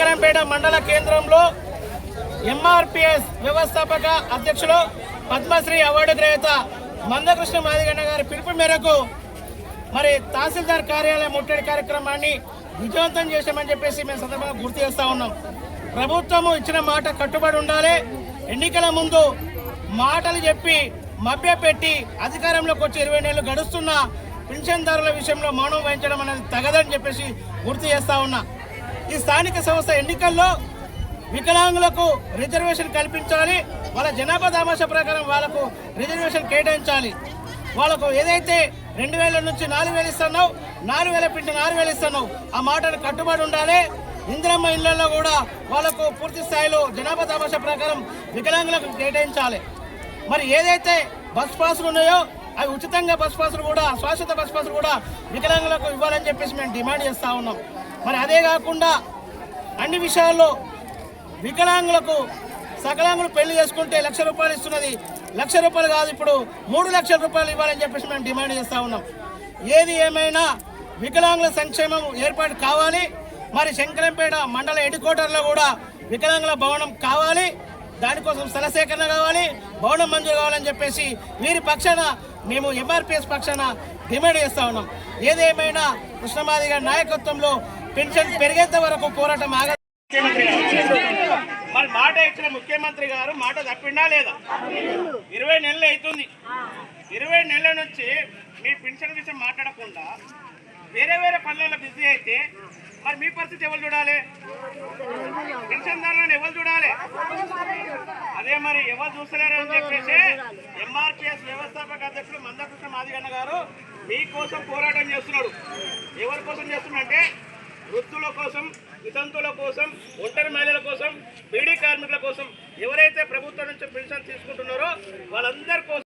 శంకరంపేట మండల కేంద్రంలో ఎంఆర్పిఎస్ వ్యవస్థాపక అధ్యక్షులు పద్మశ్రీ అవార్డు గ్రహీత మందకృష్ణ మాదిగన్న గారి పిలుపు మేరకు మరి తహసీల్దార్ కార్యాలయం ముట్టడి కార్యక్రమాన్ని విజయవంతం చేశామని చెప్పేసి మేము సందర్భంగా గుర్తు చేస్తా ఉన్నాం. ప్రభుత్వము ఇచ్చిన మాట కట్టుబడి ఉండాలి. ఎన్నికల ముందు మాటలు చెప్పి మభ్యపెట్టి అధికారంలోకి వచ్చి ఇరవై నెలలు గడుస్తున్న పింఛన్దారుల విషయంలో మౌనం వహించడం అనేది తగదని చెప్పేసి గుర్తు చేస్తా ఉన్నా. ఈ స్థానిక సంస్థ ఎన్నికల్లో వికలాంగులకు రిజర్వేషన్ కల్పించాలి వాళ్ళ జనాభా దామాష ప్రకారం వాళ్ళకు రిజర్వేషన్ కేటాయించాలి. వాళ్ళకు ఏదైతే రెండు వేల నుంచి నాలుగు వేలు ఇస్తున్నావు నాలుగు వేల పిండి నాలుగు వేలు ఇస్తున్నావు ఆ మాటను కట్టుబడి ఉండాలి. ఇందిరమ్మ ఇళ్ళలో కూడా వాళ్ళకు పూర్తి స్థాయిలో జనాభా దామాష ప్రకారం వికలాంగులకు కేటాయించాలి. మరి ఏదైతే బస్ పాసులు ఉన్నాయో అవి ఉచితంగా బస్ పాసులు కూడా శాశ్వత బస్ పాసులు కూడా వికలాంగులకు ఇవ్వాలని చెప్పేసి మేము డిమాండ్ చేస్తూ ఉన్నాం. మరి అదే కాకుండా అన్ని విషయాల్లో వికలాంగులకు సకలాంగులు పెళ్ళి చేసుకుంటే లక్ష రూపాయలు ఇస్తున్నది. లక్ష రూపాయలు కాదు ఇప్పుడు మూడు లక్షల రూపాయలు ఇవ్వాలని చెప్పేసి మేము డిమాండ్ చేస్తూ ఉన్నాం. ఏది ఏమైనా వికలాంగుల సంక్షేమం ఏర్పాటు కావాలి. మరి శంకరంపేట మండల హెడ్ కూడా వికలాంగుల భవనం కావాలి. దానికోసం స్థల సేకరణ కావాలి భవనం మంజూరు కావాలని చెప్పేసి వీరి పక్షాన మేము ఎంఆర్పిఎస్ పక్షాన డిమాండ్ చేస్తూ ఉన్నాం. ఏదేమైనా కృష్ణమాది గారి నాయకత్వంలో పెన్షన్ పెరిగేంత వరకు పోరాటం ఆగ మరి మాట ఇచ్చిన ముఖ్యమంత్రి గారు మాట తప్పిండా లేదా? ఇరవై నెలలు అవుతుంది. ఇరవై నెలల నుంచి మీ పెన్షన్ విషయం మాట్లాడకుండా వేరే వేరే పనులలో బిజీ అయితే మరి మీ పరిస్థితి ఎవరు చూడాలి? పెన్షన్దారులను ఎవరు చూడాలి? అదే మరి ఎవరు చూస్తలేరు అని చెప్పేసి ఎంఆర్పిఎస్ వ్యవస్థాపక అధ్యక్షుడు మందకృష్ణ మాదిగన్న గారు మీకోసం పోరాటం చేస్తున్నాడు. ఎవరి కోసం చేస్తున్నాడంటే వృద్ధుల కోసం వితంతుల కోసం ఒంటరి మహిళల కోసం బీడీ కార్మికుల కోసం ఎవరైతే ప్రభుత్వం నుంచి పెన్షన్ తీసుకుంటున్నారో వాళ్ళందరి కోసం